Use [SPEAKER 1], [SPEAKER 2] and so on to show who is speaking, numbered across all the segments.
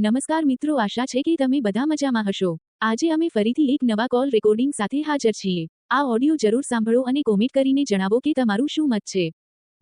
[SPEAKER 1] નમસ્કાર મિત્રો આશા છે કે તમે બધા મજામાં હશો. આજે અમે ફરીથી એક નવા કોલ રેકોર્ડિંગ સાથે હાજર છીએ. આ ઓડિયો જરૂર સાંભળો અને કોમેન્ટ કરીને જણાવો કે તમારું શું મત છે.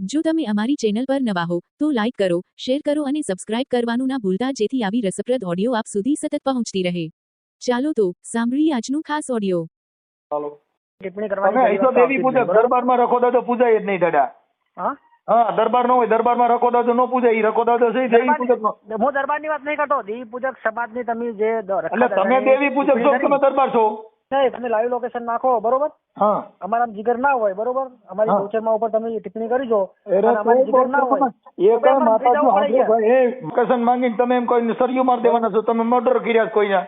[SPEAKER 1] જો તમે અમારી ચેનલ પર નવા હો તો લાઇક કરો શેર કરો અને સબસ્ક્રાઇબ કરવાનું ના ભૂલતા જેથી આવી રસપ્રદ ઓડિયો આપ સુધી સતત પહોંચતી રહે. ચાલો તો સાંભળીએ આજનું ખાસ ઓડિયો.
[SPEAKER 2] ટિપ્પણી કરવાની?
[SPEAKER 3] દરબારમાં રખો તો પૂજાય જ નહીં દાદા.
[SPEAKER 2] હા?
[SPEAKER 3] હા દરબાર નો હોય દરબારમાં રખો દાદો નો પૂજાય ઈ રખો દાદો છે? દેવી પૂજક નો
[SPEAKER 2] હું દરબારની વાત નહીં કરતો દેવી પૂજક સમાજની તમે જે
[SPEAKER 3] એટલે તમે દેવી પૂજક છો તમે દરબાર છો?
[SPEAKER 2] નહીં, તમે લાઈવ લોકેશન નાખો બરોબર?
[SPEAKER 3] હા.
[SPEAKER 2] અમારા જીગર ના હોય બરોબર? અમારી. ગૌચરમાં ઉપર તમે ટિપ્પણી કરી જો જીગર ના હોય.
[SPEAKER 3] એ કઈ માતાજી હાજર ભાઈ, એ લોકેશન માંગીને તમે એમ કોઈને સરિયું માર દેવાના છો તમે મર્ડર કર્યા કોઈ કોઈના?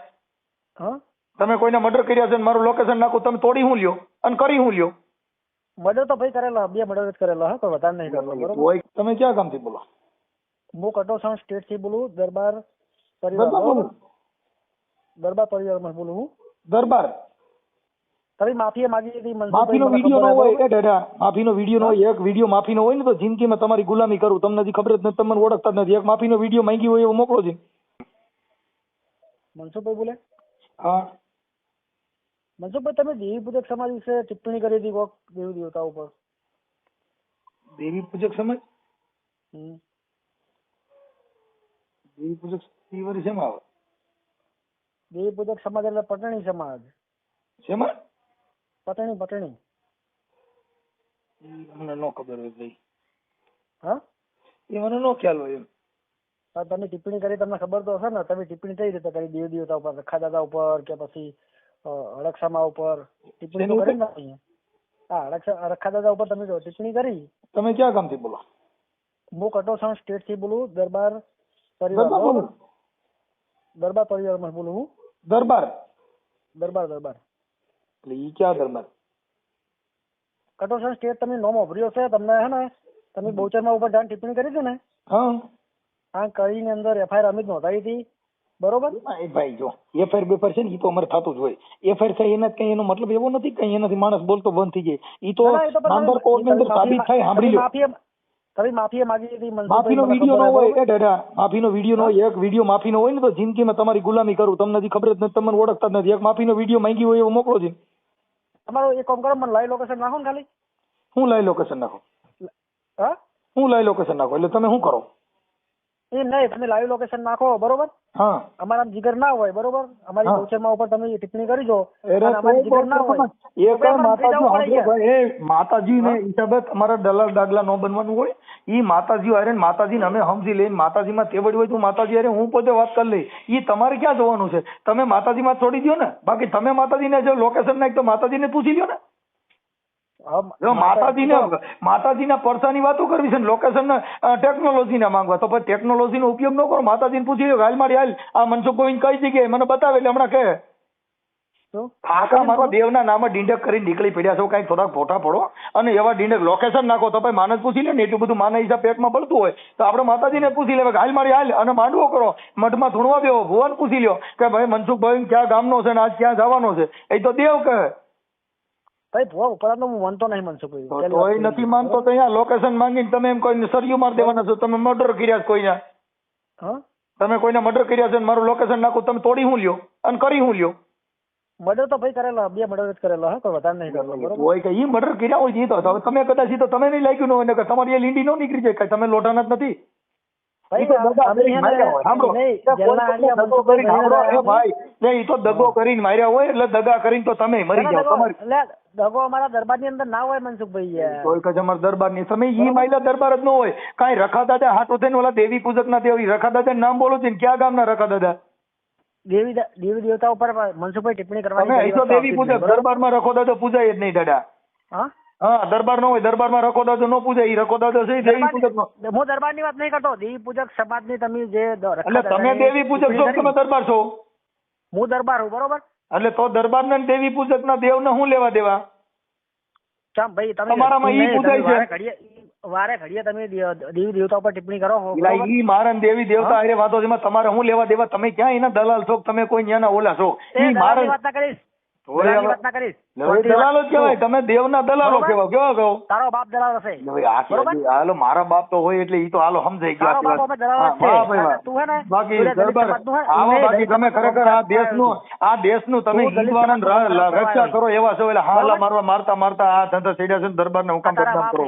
[SPEAKER 2] હા?
[SPEAKER 3] તમે કોઈને મર્ડર કર્યા છે મારું લોકેશન નાખો તમે તોડી હું લ્યો? અને કરી હું લ્યો?
[SPEAKER 2] મર્ડર તો ભાઈ કરેલો બે મર્ડર જ કરેલો હા કોઈ વધારે નહીં કરેલો બરોબર?
[SPEAKER 3] તમે ક્યાં ગામથી બોલો?
[SPEAKER 2] હું કટોસણ સ્ટેટથી બોલું દરબાર પરિવાર
[SPEAKER 3] દરબાર
[SPEAKER 2] પરિવારમાં બોલું હું.
[SPEAKER 3] દરબાર.
[SPEAKER 2] તમે માફી માગી હતી
[SPEAKER 3] માફીનો વીડિયો નો હોય એ દાદા માફીનો વીડિયો નો હોય એક વીડિયો માફીનો હોય ને તો જિંદગીમાં તમારી ગુલામી કરું તમને હજી ખબર જ નથી તમને ઓળખતા જ નથી. એક માફીનો વીડિયો માંગી હોય એવો મોકલો છે.
[SPEAKER 2] મનસુખભાઈ બોલે?
[SPEAKER 3] હા.
[SPEAKER 2] મનસુખભાઈ તમે દેવી પૂજક સમાજ વિશે ટિપ્પણી કરી હતી કોક દેવી દેવતા ઉપર
[SPEAKER 3] દેવી પૂજક સમાજ? દેવી પૂજક ઈ શેમાં આવે?
[SPEAKER 2] દેવી પૂજક સમાજ એટલે પટણી સમાજ.
[SPEAKER 3] શેમાં?
[SPEAKER 2] પટણી પટણી.
[SPEAKER 3] મને નો ખબર હોય ભાઈ.
[SPEAKER 2] હા?
[SPEAKER 3] એ મને નો ખ્યાલ હોય એમ.
[SPEAKER 2] તમે ટિપ્પણી કરી તમને ખબર તો હશે ને તમે ટિપ્પણી કઈ રીતે કરી? દેવી દેવતા ઉપર રખા દાદા ઉપર કે પછી અ, અડકસામા ઉપર ટિપ્પણી કરી ને હા અડકસા રખા દાદા ઉપર તમે જો ટિપ્પણી કરી.
[SPEAKER 3] તમે ક્યાં ગામથી બોલો?
[SPEAKER 2] હું કટોસણ સ્ટેટથી બોલું દરબાર પરિવાર
[SPEAKER 3] દરબાર
[SPEAKER 2] પરિવારમાં બોલું હું.
[SPEAKER 3] દરબાર?
[SPEAKER 2] દરબાર દરબાર.
[SPEAKER 3] એટલે ઈ ક્યાં દરબાર?
[SPEAKER 2] કટોસણ સ્ટેટ તમે નોમ ઉભર્યો છે તમને હે ને તમે બહુચરમાં ઉપર જાણ ટિપ્પણી કરી હતી ને?
[SPEAKER 3] હા.
[SPEAKER 2] હા કરીને અંદર એફઆઈઆર અમિત નોંધાવી હતી. બરોબર?
[SPEAKER 3] એ ભાઈ જો એફઆઈઆર બેફાઈર છે ને એ તો અમારે થતું જ હોય. એફઆઈઆર થાય એના કઈ એનો મતલબ એવો નથી કઈ એનાથી માણસ બોલતો બંધ થઈ જાય.
[SPEAKER 2] એ તો તમે-
[SPEAKER 3] અંદર સાબિત થાય સાંભળી લો.
[SPEAKER 2] તમે માફી માગી હતી
[SPEAKER 3] માફીનો વીડિયો ન હોય એ ડેડા માફીનો વીડિયો ન હોય એક વીડિયો માફીનો હોય ને તો જિંદગીમાં તમારી ગુલામી કરું. તમને નથી ખબર જ નથી તમને ઓળખતા નથી. એક માફીનો વીડિયો માંગી હોય એવો મોકલો છે.
[SPEAKER 2] તમારો એક કામ કરો મને લાઈવ લોકેશન નાખો ને ખાલી.
[SPEAKER 3] હું લાઈવ લોકેશન નાખો?
[SPEAKER 2] હા?
[SPEAKER 3] હું લાઈવ લોકેશન નાખો? એટલે તમે શું કરો?
[SPEAKER 2] એ નહીં તમે લાઈવ લોકેશન નાખો બરોબર?
[SPEAKER 3] હા.
[SPEAKER 2] અમારા જીગર ના હોય બરોબર? અમારી. ગૌચરમાં ઉપર તમે ટિપ્પણી કરી જો.
[SPEAKER 3] અરે
[SPEAKER 2] જીગર ના હોય.
[SPEAKER 3] એ માતાજી એ માતાજી ને હિસાબે તમારા દલાલ દાગલા ન બનવાનું હોય. ઈ માતાજી હારે માતાજી માતાજીને અમે સમજી લઈને માતાજીમાં તેવડ હોય તો માતાજી અરે હું પોતે વાત કરી લઈ ઈ તમારે ક્યાં જવાનું છે? તમે માતાજીમાં છોડી દો ને. બાકી તમે માતાજીને જો લોકેશન નાખ તો માતાજીને પૂછી લ્યો ને. જો માતાજીને માતાજીના પરસાની વાતો કરવી છે ને લોકેશન ટેકનોલોજી ના માંગવા. તો પછી ટેકનોલોજીનો ઉપયોગ ન કરો માતાજીને પૂછી લો હાલ મારી હાલ આ મનસુખ ગોવિંદ કઈ જગ્યાએ? મને બતાવે એટલે હમણાં કહે. ફાકા મારો દેવના નામે ડીંડક કરીને નીકળી પડ્યા છો કઈ થોડાક ફોટા પડો. અને એવા ડીંડક લોકેશન નાખો તો ભાઈ માનસ પૂછી લે ને એટલું બધું માના હિસાબ પેટમાં પડતું હોય. તો આપણે માતાજીને પૂછી લેવા હાલ મારી હાલ અને માંડવો કરો. મઠમાં ધૂણવા દેવો ભુવન પૂછી લ્યો કે ભાઈ મનસુખભાઈ ક્યાં ગામનો છે ને આજ ક્યાં જવાનો છે? એ તો દેવ કહે.
[SPEAKER 2] ભાઈ ભુવા ઉપરાંત હું માનતો નહીં મનસુખભાઈ
[SPEAKER 3] તો નથી માનતો તો અહીંયા લોકેશન માંગીને તમે એમ કોઈને સરિયું માર દેવાના છો. તમે મર્ડર કર્યા છે કોઈના?
[SPEAKER 2] હા?
[SPEAKER 3] તમે કોઈને મર્ડર કર્યા છે મારું લોકેશન નાખું તમે તોડી હું લ્યો? અને કરી હું લ્યો?
[SPEAKER 2] મર્ડર તો ભાઈ કરેલો બે મર્ડર જ કરેલો હા કોઈ વધારે નહીં કરેલો બરોબર?
[SPEAKER 3] હોય કે ઈ મર્ડર કર્યા હોય ઈ તો હવે તમે કદાચ ઈ તો તમે નહીં લાગ્યું ન હોય કે તમારી એ લીંડી નો નીકળી જાય કે તમે લોટાના જ નથી.
[SPEAKER 2] ભાઈ,
[SPEAKER 3] તો દગો કરીને માર્યા હોય. કોઈ એટલે દગા કરીને તો તમે મરી
[SPEAKER 2] જાવ
[SPEAKER 3] તમારી
[SPEAKER 2] દગો અમારા દરબારની અંદર ના હોય મનસુખભાઈ યાર.
[SPEAKER 3] કોઈ કે અમારા દરબારની તમે ઈ માયલા દરબાર જ ન હોય. કાંઈ રખા દાદા હાટો થઈને ઓલા દેવી પૂજક ના દેવી રખા દાદા નામ બોલો છે ને ક્યાં ગામના રખા દાદા
[SPEAKER 2] દેવી દેવી દેવતા ઉપર મનસુખભાઈ ટિપ્પણી કરવાની
[SPEAKER 3] અહીં તો દેવી પૂજક? દરબારમાં રખો દાદો પૂજાય જ નહીં દાદા.
[SPEAKER 2] હા?
[SPEAKER 3] હા દરબાર નો હોય દરબારમાં રખો દાદો નો પૂજાય. ઈ રખો દાદો છે દેવી પૂજક નો
[SPEAKER 2] હું હું દરબારની વાત નહીં કરતો દેવી પૂજક સમાજની તમે જે
[SPEAKER 3] એટલે તમે દેવી પૂજક છો તમે દરબાર છો?
[SPEAKER 2] હું દરબાર હું બરોબર?
[SPEAKER 3] એટલે તો દરબાર ને દેવી પૂજક ના દેવ ને શું લેવા દેવા?
[SPEAKER 2] ચામ ભાઈ તમે
[SPEAKER 3] તમારામાં ઈ પૂજાય છે.
[SPEAKER 2] વારે ઘડીએ તમે દેવી દેવતા ઉપર ટિપ્પણી કરો છો,
[SPEAKER 3] ઈ મારા દેવી દેવતા હારે વાતો છે તમારે હું લેવા દેવા? તમે ક્યાં એના દલાલ છો તમે કોઈ ન્યાના ઓલા છો? ઈ
[SPEAKER 2] વાત ના કરીશ. ના
[SPEAKER 3] દલાલો જ તમે દેવના દલાલો
[SPEAKER 2] બરોબર?
[SPEAKER 3] કેવા કહો?
[SPEAKER 2] તારો બાપ દલાલ હશે.
[SPEAKER 3] હાલો મારા બાપ તો હોય એટલે ઈ તો હાલો સમજાઈ ગયા.
[SPEAKER 2] તું હે ને,
[SPEAKER 3] બાકી આવો બાકી તમે ખરેખર આ
[SPEAKER 2] દેશ
[SPEAKER 3] દેશનું આ દેશનું તમે
[SPEAKER 2] તું દલિત
[SPEAKER 3] હિન્દુઓને
[SPEAKER 2] સમાજનું
[SPEAKER 3] ર-
[SPEAKER 2] રોજ
[SPEAKER 3] રક્ષા કરો એવા છો એટલે હાલા મારવા મારતા મારતા આ ધંધા ચડ્યા છે ને દરબારને હું કામ
[SPEAKER 2] આ તારા
[SPEAKER 3] બદનામ કરો.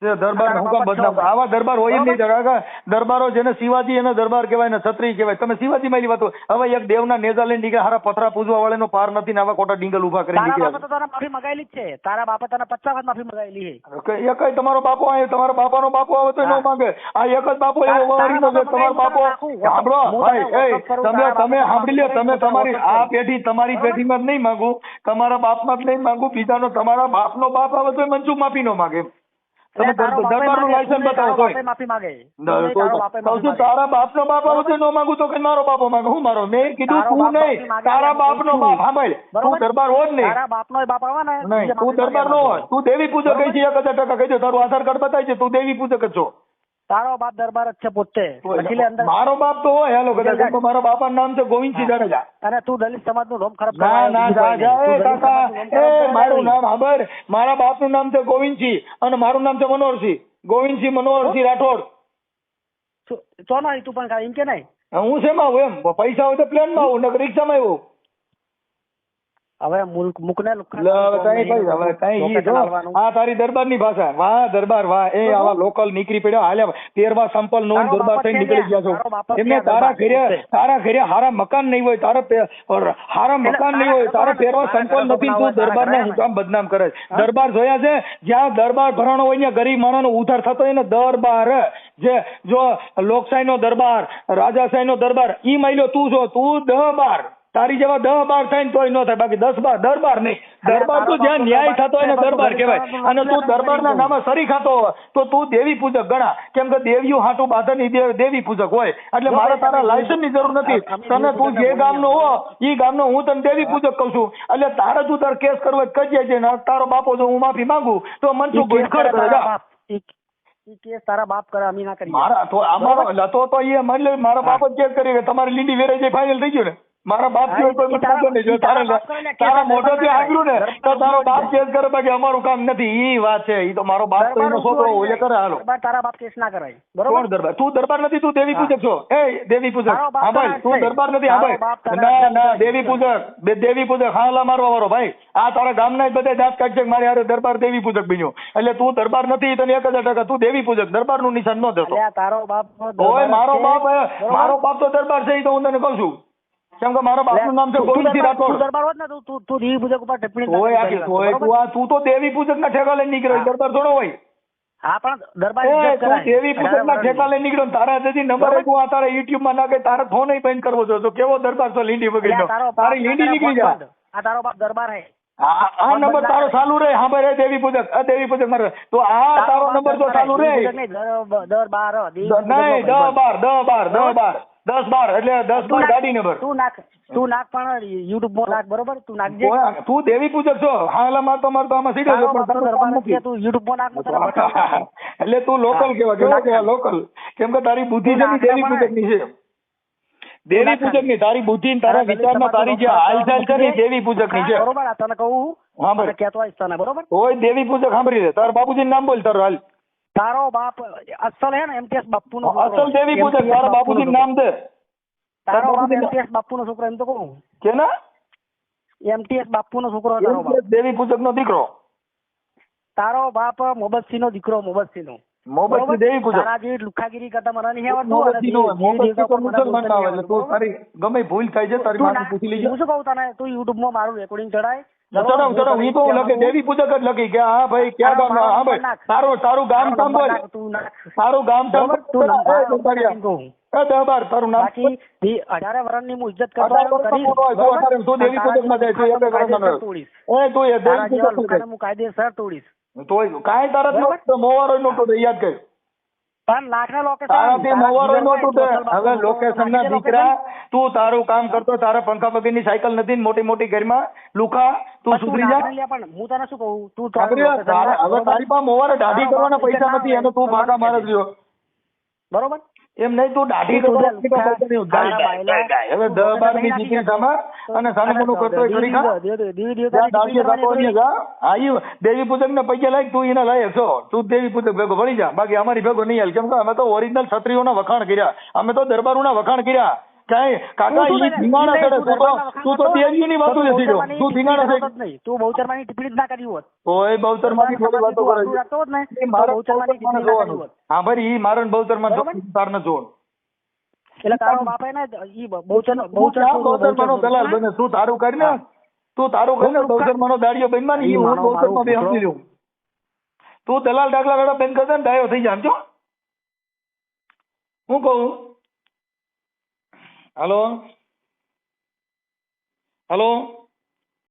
[SPEAKER 2] બાપે.
[SPEAKER 3] તે દરબારને હું કામ
[SPEAKER 2] તારા બાપ જ
[SPEAKER 3] બદનામ આવા દરબાર હોય જ નહીં? કાકા દરબારો જેને શિવાજી એને દરબાર કહેવાય ને છત્રી કહેવાય. તમે શિવાજી માં વાત હવે એક દેવના નેજા લઈને નીકળ્યા હારા પથરા પૂજવા વાળાનો પાર નથી ને આવા ખોટા ડીંગલ ઊભા કરી
[SPEAKER 2] તારા બાપે
[SPEAKER 3] નીકળ્યા
[SPEAKER 2] તો માફી મગાયેલી છે. તારા બાપા તને પચાસ વખત માફી મગાયેલી છે.
[SPEAKER 3] એક તમારો બાપો આવે તમારા બાપાનો બાપો આવે તો ન માંગે. આ એક જ બાપો એવો
[SPEAKER 2] તારા
[SPEAKER 3] વાળીનો છે. તમારો બાપો સાંભળો ભાઈ તમે તમે સાંભળી લ્યો તમે તમારી આ પેઢી તમારી
[SPEAKER 2] પેઢી
[SPEAKER 3] પેઢીમાં જ નહીં માંગુ. તમારા બાપમાં જ નહીં માંગુ. બીજાનો તમારા બાપનો બાપ આવે તો મનસુખ માફી નો માંગે. તમે દરબારનું લાયસન્સ બતાવો
[SPEAKER 2] માફી માગે. તારો બાપે
[SPEAKER 3] બાપનો આવે ન માંગુ તો કે મારો બાપો માંગે. હું મારો? મેં કીધું તું નહીં. તારા બાપનો બાપ. સાંભળ તું દરબાર હો જ નહીં.
[SPEAKER 2] તારા બાપનો બાપ આવે ને
[SPEAKER 3] નહીં તું દરબાર નો હોય તું દેવી પૂજક કહી છે? એક હજાર ટકા કહી દે તારું આધાર કાર્ડ બતાવી છે તું દેવી પૂજક જ છો.
[SPEAKER 2] તારો બાપ દરબાર જ છે પોતે. અંદર
[SPEAKER 3] મારો બાપ તો હોય હેલો કદાચ મારો બાપાનું નામ છે ગોવિંદસિંહ જાડેજા.
[SPEAKER 2] અને તું દલિત સમાજનું રોમ ખરાબ
[SPEAKER 3] ના ના
[SPEAKER 2] આવ્યો,
[SPEAKER 3] જા જા એ કાકા. એ મારું નામ ખબર મારા બાપનું નામ છે ગોવિંદસિંહ અને મારું નામ છે મનોહરસિંહ. ગોવિંદસિંહ મનોહરસિંહ રાઠોડ.
[SPEAKER 2] તો ના તું પણ એમ કે નહીં?
[SPEAKER 3] હું શેમાં આવું એમ? પૈસા હોય તો પ્લેનમાં આવું નકર રિક્ષામાં આવું.
[SPEAKER 2] હવે મુલ્ક મુકને
[SPEAKER 3] આ તારી દરબારની ભાષા. વાહ દરબાર વાહ. એ આવા લોકલ નીકળી પડ્યો. હાલ્યા તેરવા સંપલ નો દરબાર
[SPEAKER 2] છે
[SPEAKER 3] નીકળી ગયા છો. એમને તારા ઘરે તારા ઘરે હારા મકાન નહીં હોય તારા હારા મકાન નહીં હોય તારા
[SPEAKER 2] તેરવા
[SPEAKER 3] સંપલ નથી તું દરબારને હું કામ બદનામ કરે દરબાર જોયા છે? જ્યાં દરબાર ભરાણો હોય ત્યાં ગરીબ માણસનો ઉધાર થતો હોય ને દરબાર. જે જો લોકશાહીનો દરબાર રાજાશાહીનો દરબાર ઈ માયલો તું જો તું દહ બાર તારી જેવા દહ બાર થાય ને તોય ન થાય. બાકી દસ બાર દરબાર નહીં. દરબાર તો જ્યાં ન્યાય થતો હોય ને દરબાર કહેવાય. અને તું દરબારના નામે સરી ખાતો હોય તો તું દેવી પૂજક ગણા. કેમ કે દેવીઓ હાટું બાંધણી દે- દેવી પૂજક હોય. એટલે મારે તારા લાયસન્સની જરૂર નથી. તને તું જે ગામનો હો ઈ ગામનો હું તને દેવી પૂજક કહું છું. એટલે તારે તું તાર કેસ કરવો હોય છે? ને તારો બાપો જો હું માફી માંગુ તો
[SPEAKER 2] મન કેસ
[SPEAKER 3] ગોયખર
[SPEAKER 2] કરે કેસ તારા બાપ કરે અમે ના કરીએ.
[SPEAKER 3] મારા તો અમારો લતો તો એ મતલબ મારા બાપ જ કેસ કરી તમારી લીંડી વેરાઈ જાય ફાઇનલ થઈ ગયું ને? મારા બાપ કોઈ
[SPEAKER 2] તારા-
[SPEAKER 3] ખબર નહીં જો
[SPEAKER 2] તારા ને
[SPEAKER 3] મોઢેથી
[SPEAKER 2] ના
[SPEAKER 3] ને તો તારો બાપ કેસ કરે બાકી અમારું કામ નથી. ઈ વાત છે. ઈ તો મારો બાપ તો એનો છોકરો હોય કરે હાલો.
[SPEAKER 2] તારા બાપ કેસ ના કરાય.
[SPEAKER 3] કોણ દરબાર? તું દરબાર નથી તું દેવી. પૂજક છો. એ દેવી પૂજક. હા ભાઈ તું દરબાર નથી હા ભાઈ ના ના દેવી પૂજક. બે દેવી પૂજક હાલા મારવા વાળો. ભાઈ આ તારા ગામના જ બધા દાંત કાઢશે મારી હારે દરબાર દેવી પૂજક બન્યો. એટલે તું દરબાર નથી તને એક હજાર ટકા તું દેવી પૂજક. દરબારનું નિશાન ન દેતો.
[SPEAKER 2] તારો બાપ
[SPEAKER 3] ઓય મારો બાપ મારો બાપ તો દરબાર છે એ તો હું તને કહું છું. કેમ કે મારા બાપનું નામ છે
[SPEAKER 2] દરબાર- તું
[SPEAKER 3] રાઠોડ
[SPEAKER 2] દરબાર હોત ને તું- તું તું દેવી પૂજક ઉપર ટિપ્પણી
[SPEAKER 3] ઓય
[SPEAKER 2] કરી
[SPEAKER 3] ઓય તું આ તું તો દેવી પૂજક ના ઠેકા લઈને નીકળ્યો દરબાર થોડો હોય.
[SPEAKER 2] હા પણ દરબાર ઇજ્જત કરાય.
[SPEAKER 3] દેવી પૂજક ના ઠેકા લઈને નીકળ્યો તારા હજી નંબર
[SPEAKER 2] બરોબર.
[SPEAKER 3] આ તારા યુટ્યુબમાં નાખે તારા ફોન બંધ કરવો છો તો કેવો દરબાર છો લીંડી વગર
[SPEAKER 2] તારો
[SPEAKER 3] લીંડી નીકળી જા
[SPEAKER 2] આ તારો બાપ દરબાર હે.
[SPEAKER 3] આ નંબર તારો. ચાલુ રહે હા ભાઈ દેવી પૂજક. આ દેવી પૂજક મારે તો આ તારો નંબર તો ચાલુ
[SPEAKER 2] પૂજક નહીં, દરબાર
[SPEAKER 3] દ-. બાર દ બાર દ બાર દસ બાર એટલે દસ બાર ગાડી નંબર
[SPEAKER 2] તું નાખ તું નાખ પણ યુટ્યુબમાં નાખ બરોબર? તું નાખજે.
[SPEAKER 3] તું દેવી પૂજક છો. હાલા મારતો મારતો આમાં સીધો છો, પણ તારું કામ નથી.
[SPEAKER 2] તું યુટ્યુબમાં નાખ.
[SPEAKER 3] એટલે તું લોકલ કેવા કેવા કેવા લોકલ કેમ કે તારી બુદ્ધિ છે દેવી પૂજકની છે. દેવી પૂજકની તારી બુદ્ધિ ને તારા
[SPEAKER 2] વિચાર
[SPEAKER 3] વિચારમાં તારી જે હાલચાલ છે ને દેવી પૂજકની છે.
[SPEAKER 2] બરોબર તને કહું
[SPEAKER 3] હા. ભાઈ.
[SPEAKER 2] કેતો આવીશ તને બરોબર?
[SPEAKER 3] ઓય દેવી પૂજક સાંભળી લે. તારા બાપુજી નામ બોલ તારું હાલ.
[SPEAKER 2] તારો બાપ અસલ હે ને એમટીએસ બાપુ નો
[SPEAKER 3] અસલ દેવી પૂજક તારા બાપુજી નામ દે
[SPEAKER 2] તારો બાપ એમટીએસ બાપુ નો છોકરો એમ તો કહું.
[SPEAKER 3] કે ના
[SPEAKER 2] એમટીએસ બાપુ નો છોકરો તારો બાપ.
[SPEAKER 3] દેવી પૂજક નો દીકરો.
[SPEAKER 2] તારો બાપ મોહબ્બતસિંહ નો દીકરો મોહબ્બતસિંહ નો
[SPEAKER 3] દેવી પૂજક
[SPEAKER 2] તારા લુખાગીરી કરતા મને નહીં આવડતું. અને
[SPEAKER 3] મોહબ્બતસિંહ નો હોય.
[SPEAKER 2] દેવી
[SPEAKER 3] મોહબ્બતસિંહ તો
[SPEAKER 2] દેવતા પર મને
[SPEAKER 3] મુસલમાન ના હોય એટલે તું તારી ગમે ભૂલ થાય છે તારી માથે પૂછી લેજે.
[SPEAKER 2] હું શું કહું તને? તું યુટ્યુબમાં મારું રેકોર્ડિંગ ચડાય.
[SPEAKER 3] ચડાવ દેવી પૂજક જ લખી કે હા ભાઈ ક્યાં ગામ? હા ભાઈ તારું તારું ગામ સાંભળ. તારું ગામ?
[SPEAKER 2] તું
[SPEAKER 3] દરબાર તારું નામ
[SPEAKER 2] બાકી અઢારે વર્ષની હું ઇજ્જત કરતો
[SPEAKER 3] અઢાર
[SPEAKER 2] કરીશ,
[SPEAKER 3] તો દેવી જાય. એ તું એ દેવી પૂજક
[SPEAKER 2] હું કાયદેસર તોડીશ.
[SPEAKER 3] તોય કાંઈ? તો મોવારો નો તૂટે યાદ કર.
[SPEAKER 2] પણ નાખના લોકેશન
[SPEAKER 3] તારાથી મોવારો નો તૂટે. હવે
[SPEAKER 2] લોકેશન
[SPEAKER 3] લોકેશન ના દીકરા તું તારું કામ કરતો તારા પંખા ની સાયકલ નથી મોટી મોટી ઘરમાં. લુખા તું સુધરી જા.
[SPEAKER 2] પણ હું તને શું કહું? તું
[SPEAKER 3] હવે તારી પાસે મોવારે દાઢી કરવાના પૈસા નથી એનો તું ભાગા મારે રહ્યો
[SPEAKER 2] બરોબર?
[SPEAKER 3] એમ નહીં તું દાઢી. હવે દહ
[SPEAKER 2] બારની
[SPEAKER 3] દીકરી. સામા અને સાનું મોનું કરતો કરી
[SPEAKER 2] દેવી
[SPEAKER 3] પૂજક ને પૈસા લાય તું એના લાયક છો. તું દેવી પૂજક ભેગો ભણી જા. બાકી અમારી ભેગો નહીં હાલ. કેમ કે અમે તો ઓરિજિનલ ક્ષત્રિયોના વખાણ કર્યા. અમે તો દરબારોના વખાણ કર્યા. કાકા
[SPEAKER 2] તું
[SPEAKER 3] ઈ ધીંગાણા ચડે તું તો તું તો દેવીની વાતો
[SPEAKER 2] તું
[SPEAKER 3] નથી તું ધીંગાણા છે
[SPEAKER 2] નહીં. તું બહુચરમાની ટિપ્પણી જ ના કરી હોત.
[SPEAKER 3] ઓય બહુચરમાની થોડી વાતો
[SPEAKER 2] તું
[SPEAKER 3] કરે છે.
[SPEAKER 2] રાખતો હોત ને,
[SPEAKER 3] ઈ
[SPEAKER 2] તો
[SPEAKER 3] મારે
[SPEAKER 2] બહુચરમાની ટિપ્પણી ના કરી
[SPEAKER 3] જોવાનું.
[SPEAKER 2] હોત.
[SPEAKER 3] હા ભાઈ ઈ મારે ને બહુચરમાને
[SPEAKER 2] બરાબર?
[SPEAKER 3] જોવાનું,
[SPEAKER 2] એટલે તારો બાપ એને ઈ બહુચર
[SPEAKER 3] તું
[SPEAKER 2] બહુચર
[SPEAKER 3] બહુચરમાનો દલાલ બને? તું તારું કરીને તું તારું કરીને બહુચરમાનો દાડિયો બનવા ને ઈ
[SPEAKER 2] ઈ
[SPEAKER 3] હું બહુચરમાં બે
[SPEAKER 2] મારું
[SPEAKER 3] સમજી તું દલાલ ડાકલા વેડા બેન કરતા ડાયો થઈ જાય સમજો? હું કહું? હાલો હાલો